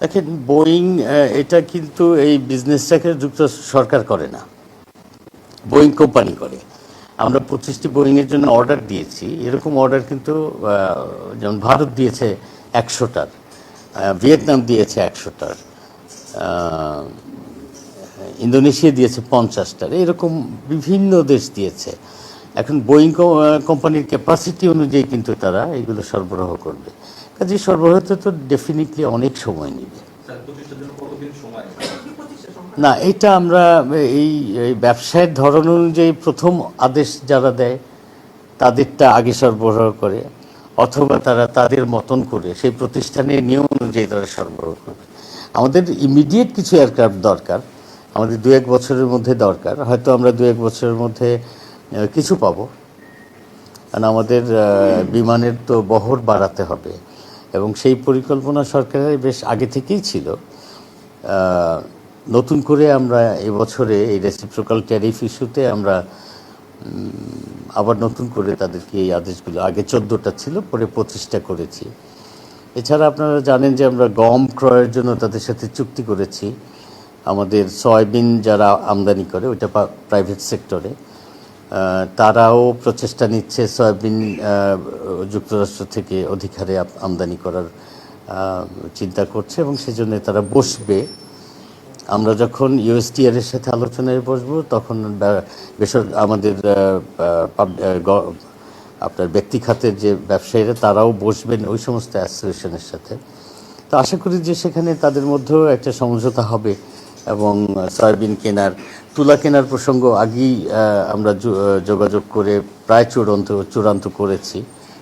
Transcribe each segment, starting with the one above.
দেখেন বোয়িং এটা কিন্তু এই বিজনেসটাকে যুক্ত সরকার করে না। বোয়িং কোম্পানি করে। আমরা পঁচিশটি বোয়িংয়ের জন্য অর্ডার দিয়েছি। এরকম অর্ডার কিন্তু যেমন ভারত দিয়েছে একশোটার ভিয়েতনাম দিয়েছে একশোটার ইন্দোনেশিয়া দিয়েছে পঞ্চাশটার, এরকম বিভিন্ন দেশ দিয়েছে। এখন বোয়িং কোম্পানির ক্যাপাসিটি অনুযায়ী কিন্তু তারা এগুলো সরবরাহ করবে। কাজে সরবরাহতে তো ডেফিনেটলি অনেক সময় নেবে। না এটা আমরা এই এই ব্যবসায়ের ধরন অনুযায়ী প্রথম আদেশ যারা দেয় তাদেরটা আগে সরবরাহ করে অথবা তারা তাদের মতন করে সেই প্রতিষ্ঠানের নিয়ম অনুযায়ী তারা সরবরাহ করবে আমাদের ইমিডিয়েট কিছু এয়ারক্রাফট দরকার আমাদের দু এক বছরের মধ্যে দরকার হয়তো আমরা দু এক বছরের মধ্যে কিছু পাবো। কারণ আমাদের বিমানের তো বহর বাড়াতে হবে। এবং সেই পরিকল্পনা সরকারের বেশ আগে থেকেই ছিল। নতুন করে আমরা এবছরে এই রেসিপ্রোকাল ট্যারিফ ইস্যুতে আমরা আবার নতুন করে তাদেরকে এই আদেশগুলো, আগে চোদ্দোটা ছিল, পরে পঁচিশটা করেছি। এছাড়া আপনারা জানেন যে আমরা গম ক্রয়ের জন্য তাদের সাথে চুক্তি করেছি। আমাদের সয়াবিন যারা আমদানি করে, ওইটা প্রাইভেট সেক্টরে তারাও প্রচেষ্টা নিচ্ছে সয়াবিন যুক্তরাষ্ট্র থেকে অধিকারে আমদানি করার চিন্তা করছে এবং সেজন্য তারা বসবে। আমরা যখন ইউএসটিআর এর সাথে আলোচনায় বসবো, তখন বেসর- আমাদের আপনার ব্যক্তি খাতের যে ব্যবসায়ীরা, তারাও বসবেন ওই সমস্ত অ্যাসোসিয়েশনের সাথে। তো আশা করি যে সেখানে তাদের মধ্যেও একটা সমঝোতা হবে। এবং সয়াবিন কেনার, তুলা কেনার প্রসঙ্গ আগেই আমরা যোগাযোগ করে প্রায় চূড়ান্ত চূড়ান্ত করেছি।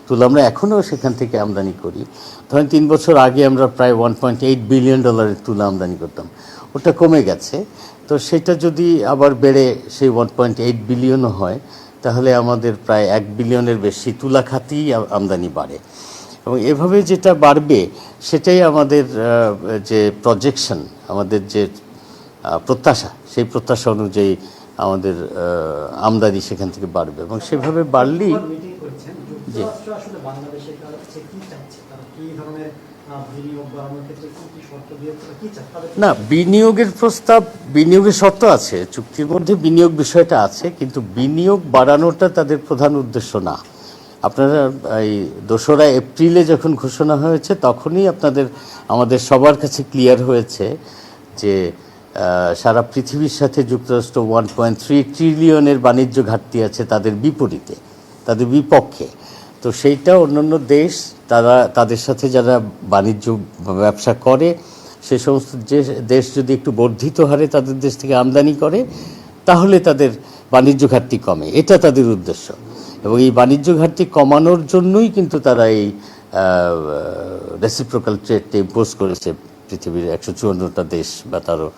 তুলা আমরা এখনও সেখান থেকে আমদানি করি। ধরেন তিন বছর আগে আমরা প্রায় ওয়ান পয়েন্ট এইট বিলিয়ন ডলারের তুলা আমদানি করতাম। ওটা কমে গেছে। তো সেটা যদি আবার বেড়ে সেই ওয়ান পয়েন্ট এইট বিলিয়নও হয়, তাহলে আমাদের প্রায় এক বিলিয়নের বেশি তুলা খাতেই আমদানি বাড়ে। এবং এভাবে যেটা বাড়বে, সেটাই আমাদের যে প্রজেকশন আমাদের যে প্রত্যাশা। সেই প্রত্যাশা অনুযায়ী আমাদের আমদানি সেখান থেকে বাড়বে এবং সেভাবে বাড়লেই তাদের না বিনিয়োগের প্রস্তাব বিনিয়োগের শর্ত আছে চুক্তির মধ্যে বিনিয়োগ বিষয়টা আছে কিন্তু বিনিয়োগ বাড়ানোটা তাদের প্রধান উদ্দেশ্য না। আপনারা এই দোসরা এপ্রিলে যখন ঘোষণা হয়েছে তখনই আপনাদের আমাদের সবার কাছে ক্লিয়ার হয়েছে যে সারা পৃথিবীর সাথে যুক্তরাষ্ট্র ওয়ান পয়েন্ট থ্রি ট্রিলিয়নের বাণিজ্য ঘাটতি আছে তাদের বিপরীতে, তাদের বিপক্ষে। তো সেইটা অন্যান্য দেশ, তারা, তাদের সাথে যারা বাণিজ্য ব্যবসা করে, সে সমস্ত যে দেশ যদি একটু বর্ধিত হারে তাদের দেশ থেকে আমদানি করে, তাহলে তাদের বাণিজ্য ঘাটতি কমে। এটা তাদের উদ্দেশ্য। এবং এই বাণিজ্য ঘাটতি কমানোর জন্যই কিন্তু তারা এই রেসিপ্রোকাল ট্রেডটা ইম্পোজ করেছে পৃথিবীর একশো চুয়ান্নটা দেশ বা তারও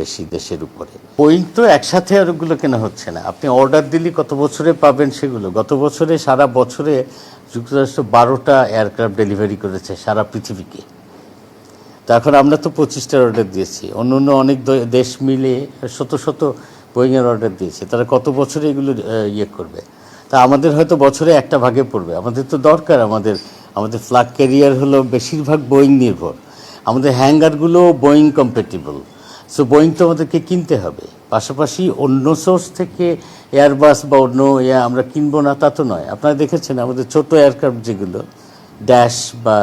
বেশি দেশের উপরে। বোয়িং তো একসাথে আর ওগুলো কেনা হচ্ছে না। আপনি অর্ডার দিলে, কত বছরে পাবেন সেগুলো? গত বছরে, সারা বছরে যুক্তরাষ্ট্র বারোটা এয়ারক্রাফট ডেলিভারি করেছে সারা পৃথিবীকে। তো এখন আমরা তো পঁচিশটার অর্ডার দিয়েছি। অন্য অন্য অনেক দেশ মিলে শত শত বোয়িংয়ের অর্ডার দিয়েছে। তারা কত বছরে এগুলো ইয়ে করবে? তা আমাদের হয়তো বছরে একটা ভাগে পড়বে। আমাদের তো দরকার আমাদের আমাদের ফ্লাগ ক্যারিয়ার হলো বেশিরভাগ বোয়িং নির্ভর। আমাদের হ্যাঙ্গারগুলো বোয়িং কম্পেটেবল সো বোয়িং তো আমাদেরকে কিনতে হবে। পাশাপাশি অন্য সোর্স থেকে এয়ারবাস বা অন্য ইয়ে আমরা কিনবো না, তা তো নয়। আপনারা দেখেছেন আমাদের ছোট এয়ারক্রাফট যেগুলো ড্যাশ বা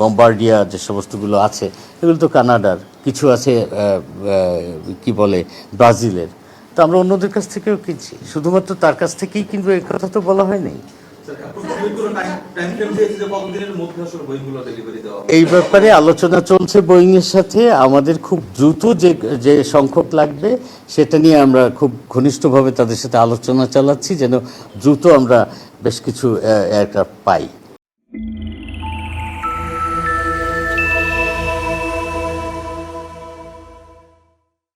বম্বার্ডিয়া যে সমস্তগুলো আছে, এগুলো তো কানাডার, কিছু আছে কি বলে, ব্রাজিলের। তো আমরা অন্যদের কাছ থেকেও কিনছি। শুধুমাত্র তার কাছ থেকেই কিনবো এই কথা তো বলা হয়নি এই ব্যাপারে আলোচনা চলছে বোয়িং এর সাথে। আমাদের খুব দ্রুত যে যে সংখ্যক লাগবে, সেটা নিয়ে আমরা খুব ঘনিষ্ঠভাবে তাদের সাথে আলোচনা চালাচ্ছি, যেন দ্রুত আমরা বেশ কিছু এয়ারক্রাফট পাই।